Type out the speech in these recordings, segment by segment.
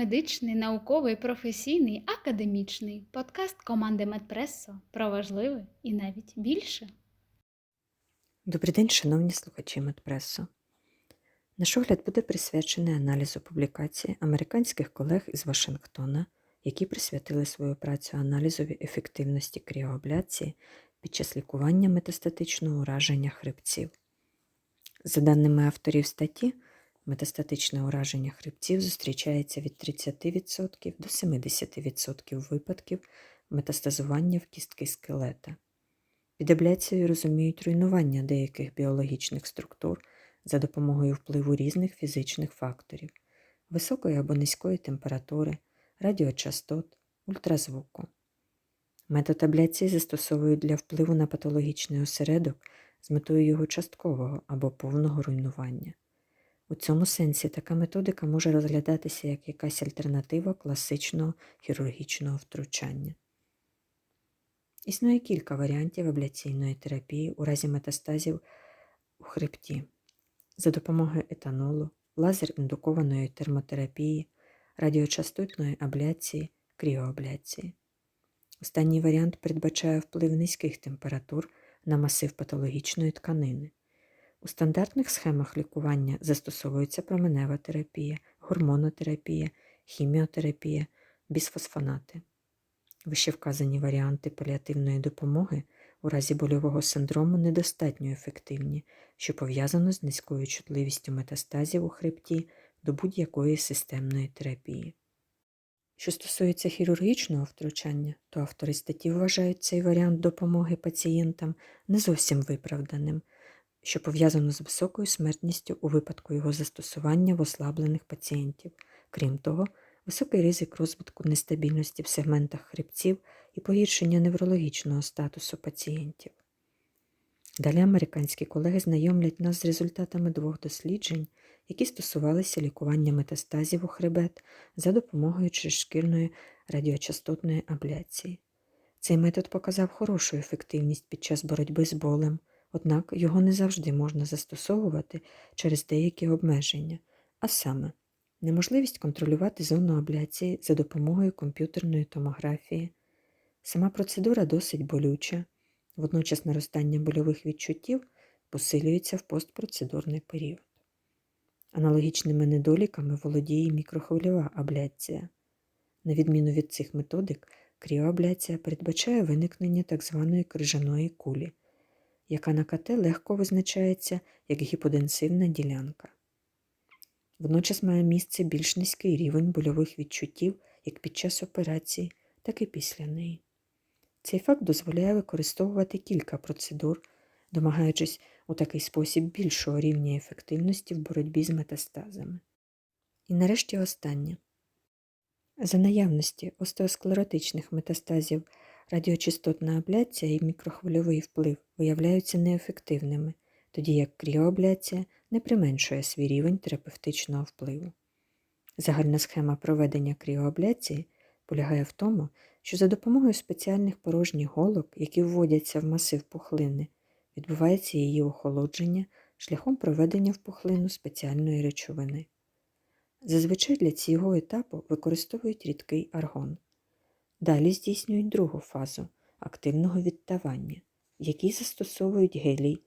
Медичний, науковий, професійний, академічний подкаст команди Медпресо про важливе і навіть більше. Добрий день, шановні слухачі Медпресо. Наш огляд буде присвячений аналізу публікацій американських колег із Вашингтона, які присвятили свою працю аналізові ефективності кріоабляції під час лікування метастатичного ураження хребців. За даними авторів статті, метастатичне ураження хребців зустрічається від 30% до 70% випадків метастазування в кістки скелета. Під абляцією розуміють руйнування деяких біологічних структур за допомогою впливу різних фізичних факторів, високої або низької температури, радіочастот, ультразвуку. Метод абляції застосовують для впливу на патологічний осередок з метою його часткового або повного руйнування. У цьому сенсі така методика може розглядатися як якась альтернатива класичного хірургічного втручання. Існує кілька варіантів абляційної терапії у разі метастазів у хребті за допомогою етанолу, лазер-індукованої термотерапії, радіочастотної абляції, кріоабляції. Останній варіант передбачає вплив низьких температур на масив патологічної тканини. У стандартних схемах лікування застосовується променева терапія, гормонотерапія, хіміотерапія, бісфосфонати. Вищевказані варіанти паліативної допомоги у разі больового синдрому недостатньо ефективні, що пов'язано з низькою чутливістю метастазів у хребті до будь-якої системної терапії. Що стосується хірургічного втручання, то автори статті вважають цей варіант допомоги пацієнтам не зовсім виправданим, що пов'язано з високою смертністю у випадку його застосування в ослаблених пацієнтів. Крім того, високий ризик розвитку нестабільності в сегментах хребців і погіршення неврологічного статусу пацієнтів. Далі американські колеги знайомлять нас з результатами двох досліджень, які стосувалися лікування метастазів у хребет за допомогою шкірної радіочастотної абляції. Цей метод показав хорошу ефективність під час боротьби з болем, однак його не завжди можна застосовувати через деякі обмеження, а саме неможливість контролювати зону абляції за допомогою комп'ютерної томографії. Сама процедура досить болюча, водночас наростання больових відчуттів посилюється в постпроцедурний період. Аналогічними недоліками володіє мікрохвильова абляція. На відміну від цих методик, кріоабляція передбачає виникнення так званої крижаної кулі, яка на КТ легко визначається як гіподенсивна ділянка. Водночас має місце більш низький рівень больових відчуттів як під час операції, так і після неї. Цей факт дозволяє використовувати кілька процедур, домагаючись у такий спосіб більшого рівня ефективності в боротьбі з метастазами. І нарешті останнє. За наявності остеосклеротичних метастазів радіочастотна абляція і мікрохвильовий вплив виявляються неефективними, тоді як кріоабляція не применшує свій рівень терапевтичного впливу. Загальна схема проведення кріоабляції полягає в тому, що за допомогою спеціальних порожніх голок, які вводяться в масив пухлини, відбувається її охолодження шляхом проведення в пухлину спеціальної речовини. Зазвичай для цього етапу використовують рідкий аргон. Далі здійснюють другу фазу активного відтавання, в якій застосовують гелій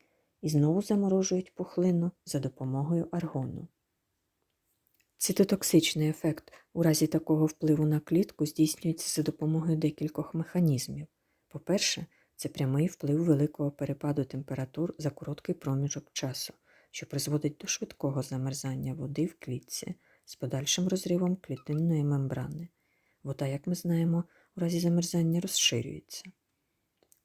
і знову заморожують пухлину за допомогою аргону. Цитотоксичний ефект у разі такого впливу на клітку здійснюється за допомогою декількох механізмів. По-перше, це прямий вплив великого перепаду температур за короткий проміжок часу, що призводить до швидкого замерзання води в клітці з подальшим розривом клітинної мембрани. Вода, як ми знаємо, у разі замерзання розширюється.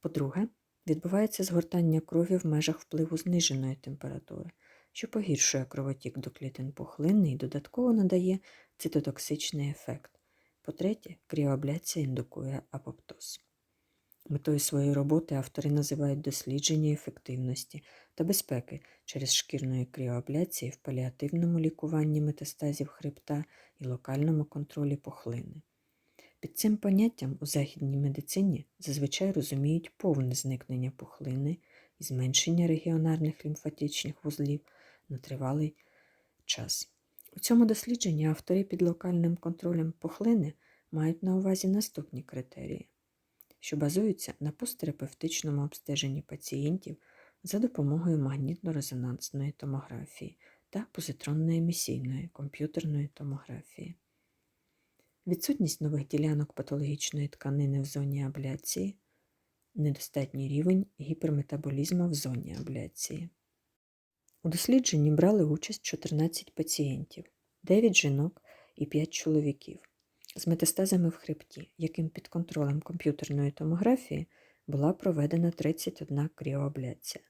По-друге, відбувається згортання крові в межах впливу зниженої температури, що погіршує кровотік до клітин пухлини і додатково надає цитотоксичний ефект. По-третє, кріоабляція індукує апоптоз. Метою своєї роботи автори називають дослідження ефективності та безпеки через шкірної кріоабляції в паліативному лікуванні метастазів хребта і локальному контролі пухлини. Під цим поняттям у західній медицині зазвичай розуміють повне зникнення пухлини і зменшення регіонарних лімфатичних вузлів на тривалий час. У цьому дослідженні автори під локальним контролем пухлини мають на увазі наступні критерії, що базуються на посттерапевтичному обстеженні пацієнтів за допомогою магнітно-резонансної томографії та позитронної емісійної комп'ютерної томографії. Відсутність нових ділянок патологічної тканини в зоні абляції, недостатній рівень гіперметаболізму в зоні абляції. У дослідженні брали участь 14 пацієнтів, 9 жінок і 5 чоловіків з метастазами в хребті, яким під контролем комп'ютерної томографії була проведена 31 кріоабляція.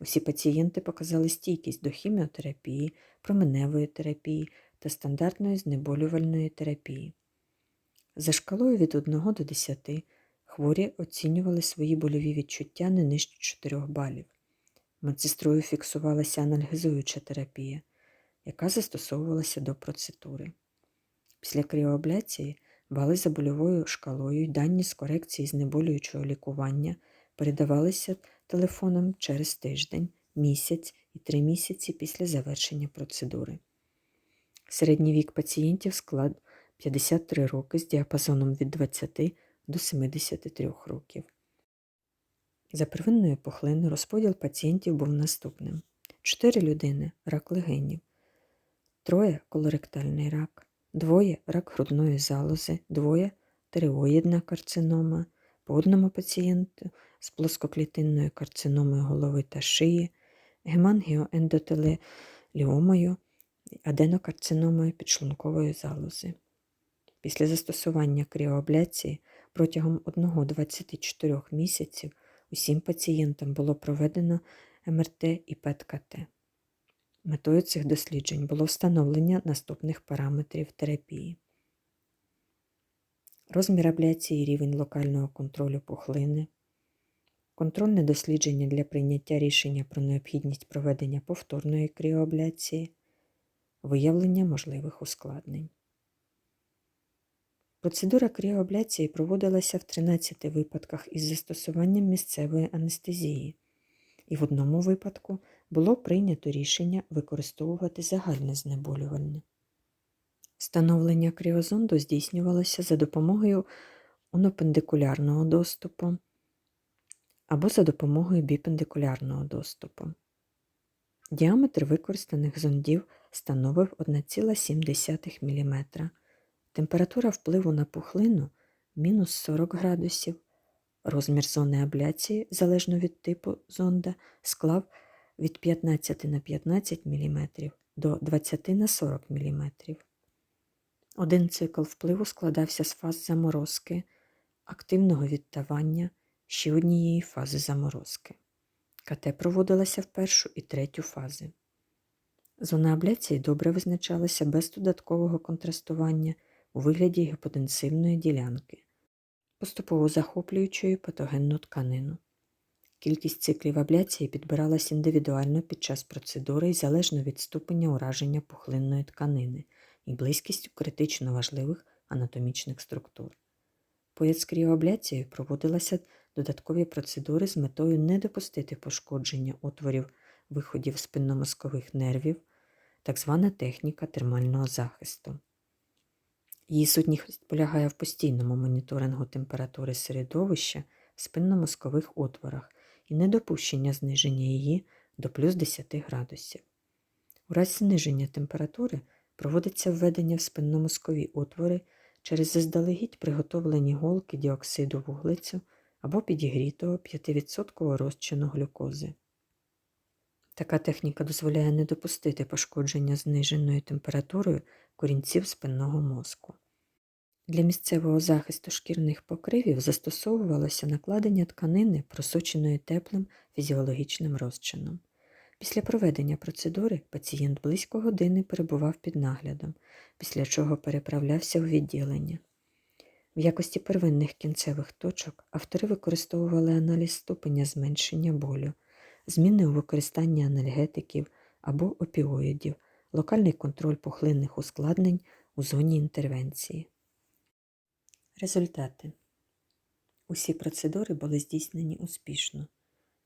Усі пацієнти показали стійкість до хіміотерапії, променевої терапії та стандартної знеболювальної терапії. За шкалою від 1 до 10 хворі оцінювали свої больові відчуття не нижче 4 балів. Медсестрою фіксувалася анальгезуюча терапія, яка застосовувалася до процедури. Після кріоабляції бали за больовою шкалою й дані з корекції знеболюючого лікування передавалися телефоном через тиждень, місяць і три місяці після завершення процедури. Середній вік пацієнтів склад 53 роки з діапазоном від 20 до 73 років. За первинною пухлиною розподіл пацієнтів був наступним: 4 людини рак легенів, троє колоректальний рак, двоє рак грудної залози, двоє тиреоїдна карцинома, по одному пацієнту з плоскоклітинною карциномою голови та шиї, гемангіоендотеліомою, аденокарциномою підшлункової залози. Після застосування кріоабляції протягом 1-24 місяців усім пацієнтам було проведено МРТ і ПЕТ-КТ. Метою цих досліджень було встановлення наступних параметрів терапії. Розмір абляції і рівень локального контролю пухлини, контрольне дослідження для прийняття рішення про необхідність проведення повторної кріоабляції, виявлення можливих ускладнень. Процедура кріоабляції проводилася в 13 випадках із застосуванням місцевої анестезії, і в одному випадку було прийнято рішення використовувати загальне знеболювальне. Встановлення кріозонду здійснювалося за допомогою унопендикулярного доступу або за допомогою біпендикулярного доступу. Діаметр використаних зондів становив 1,7 мм. Температура впливу на пухлину мінус 40 градусів. Розмір зони абляції, залежно від типу зонда, склав від 15 на 15 мм до 20 на 40 мм. Один цикл впливу складався з фаз заморозки, активного віддавання, ще однієї фази заморозки. КТ проводилася в першу і третю фази. Зона абляції добре визначалася без додаткового контрастування у вигляді гіпотенсивної ділянки, поступово захоплюючої патогенну тканину. Кількість циклів абляції підбиралась індивідуально під час процедури і залежно від ступеня ураження пухлинної тканини і близькістю критично важливих анатомічних структур. Поряд з кріоабляцією проводилися додаткові процедури з метою не допустити пошкодження отворів виходів спинномозкових нервів, так звана техніка термального захисту. Її сутність полягає в постійному моніторингу температури середовища в спинномозкових отворах і недопущення зниження її до плюс 10 градусів. У разі зниження температури проводиться введення в спинномозкові отвори через заздалегідь приготовлені голки діоксиду вуглецю або підігрітого 5% розчину глюкози. Така техніка дозволяє не допустити пошкодження зниженою температурою корінців спинного мозку. Для місцевого захисту шкірних покривів застосовувалося накладення тканини, просоченої теплим фізіологічним розчином. Після проведення процедури пацієнт близько години перебував під наглядом, після чого переправлявся у відділення. В якості первинних кінцевих точок автори використовували аналіз ступеня зменшення болю, зміни у використанні анальгетиків або опіоїдів, локальний контроль пухлинних ускладнень у зоні інтервенції. Результати усі процедури були здійснені успішно.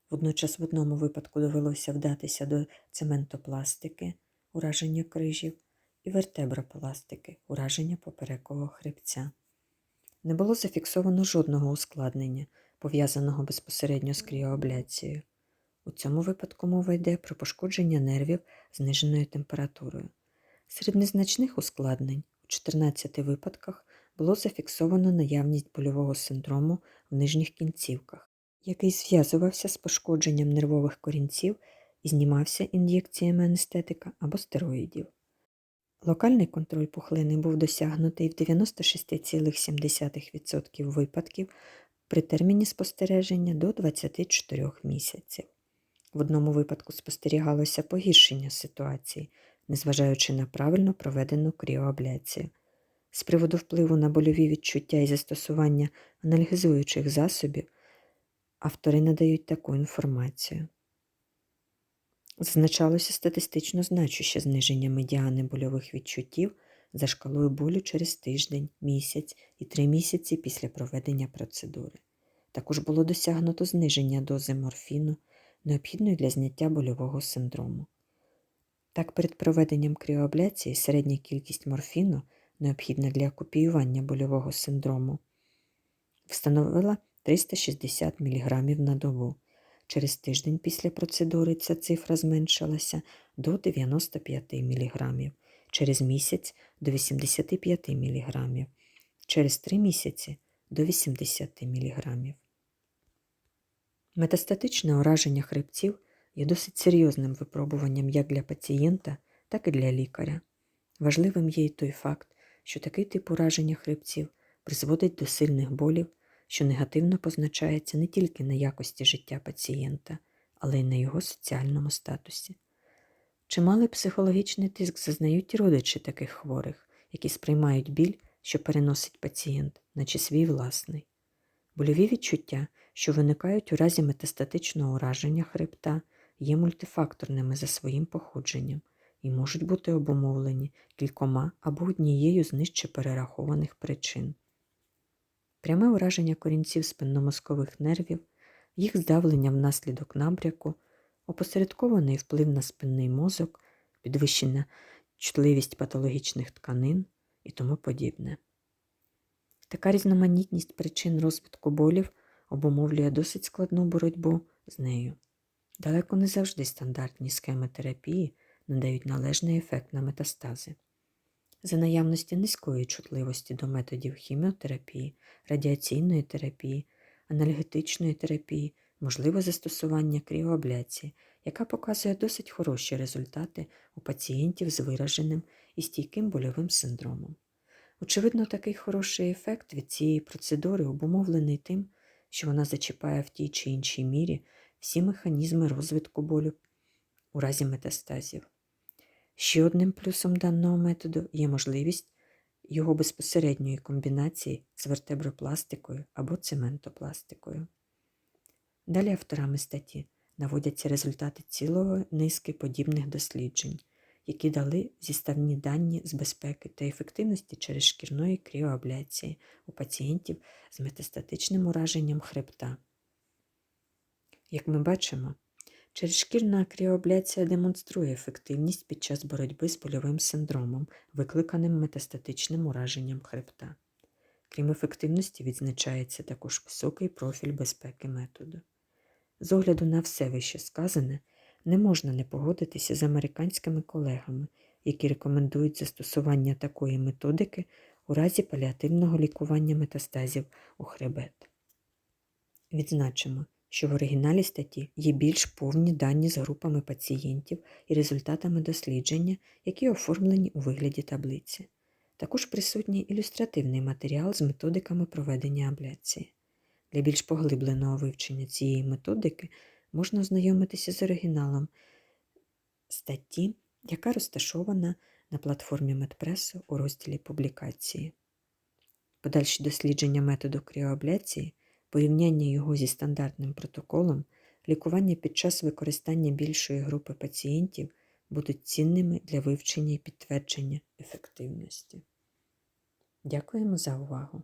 Водночас в одному випадку довелося вдатися до цементопластики, ураження крижів, і вертебропластики, ураження поперекового хребця. Не було зафіксовано жодного ускладнення, пов'язаного безпосередньо з кріоабляцією. У цьому випадку мова йде про пошкодження нервів зниженою температурою. Серед незначних ускладнень у 14 випадках було зафіксовано наявність больового синдрому в нижніх кінцівках, який зв'язувався з пошкодженням нервових корінців і знімався ін'єкціями анестетика або стероїдів. Локальний контроль пухлини був досягнутий в 96,7% випадків при терміні спостереження до 24 місяців. В одному випадку спостерігалося погіршення ситуації, незважаючи на правильно проведену кріоабляцію. З приводу впливу на больові відчуття і застосування анальгезуючих засобів автори надають таку інформацію. Зазначалося статистично значуще зниження медіани больових відчуттів за шкалою болю через тиждень, місяць і три місяці після проведення процедури. Також було досягнуто зниження дози морфіну, необхідної для зняття больового синдрому. Так, перед проведенням кріоабляції середня кількість морфіну, необхідна для копіювання больового синдрому, встановила 360 мг на добу. Через тиждень після процедури ця цифра зменшилася до 95 мг, через місяць до 85 мг, через три місяці до 80 мг. Метастатичне ураження хребців є досить серйозним випробуванням як для пацієнта, так і для лікаря. Важливим є й той факт, що такий тип ураження хребців призводить до сильних болів, що негативно позначається не тільки на якості життя пацієнта, але й на його соціальному статусі. Чималий психологічний тиск зазнають і родичі таких хворих, які сприймають біль, що переносить пацієнт, наче свій власний. Больові відчуття, що виникають у разі метастатичного ураження хребта, є мультифакторними за своїм походженням і можуть бути обумовлені кількома або однією з нижче перерахованих причин. Пряме ураження корінців спинномозкових нервів, їх здавлення внаслідок набряку, опосередкований вплив на спинний мозок, підвищена чутливість патологічних тканин і тому подібне. Така різноманітність причин розвитку болів обумовлює досить складну боротьбу з нею. Далеко не завжди стандартні схеми терапії надають належний ефект на метастази. За наявності низької чутливості до методів хіміотерапії, радіаційної терапії, анальгетичної терапії, можливе застосування кріоабляції, яка показує досить хороші результати у пацієнтів з вираженим і стійким больовим синдромом. Очевидно, такий хороший ефект від цієї процедури обумовлений тим, що вона зачіпає в тій чи іншій мірі всі механізми розвитку болю у разі метастазів. Ще одним плюсом даного методу є можливість його безпосередньої комбінації з вертебропластикою або цементопластикою. Далі авторами статті наводяться результати цілого низки подібних досліджень, які дали зіставні дані з безпеки та ефективності через шкірної кріоабляції у пацієнтів з метастатичним ураженням хребта. Як ми бачимо, Черешкірна кріоабляція демонструє ефективність під час боротьби з больовим синдромом, викликаним метастатичним ураженням хребта. Крім ефективності, відзначається також високий профіль безпеки методу. З огляду на все вище сказане, не можна не погодитися з американськими колегами, які рекомендують застосування такої методики у разі паліативного лікування метастазів у хребет. Відзначимо, що в оригіналі статті є більш повні дані з групами пацієнтів і результатами дослідження, які оформлені у вигляді таблиці. Також присутній ілюстративний матеріал з методиками проведення абляції. Для більш поглибленого вивчення цієї методики можна ознайомитися з оригіналом статті, яка розташована на платформі Медпресу у розділі публікації. Подальші дослідження методу кріоабляції порівняння його зі стандартним протоколом, лікування під час використання більшої групи пацієнтів будуть цінними для вивчення і підтвердження ефективності. Дякуємо за увагу!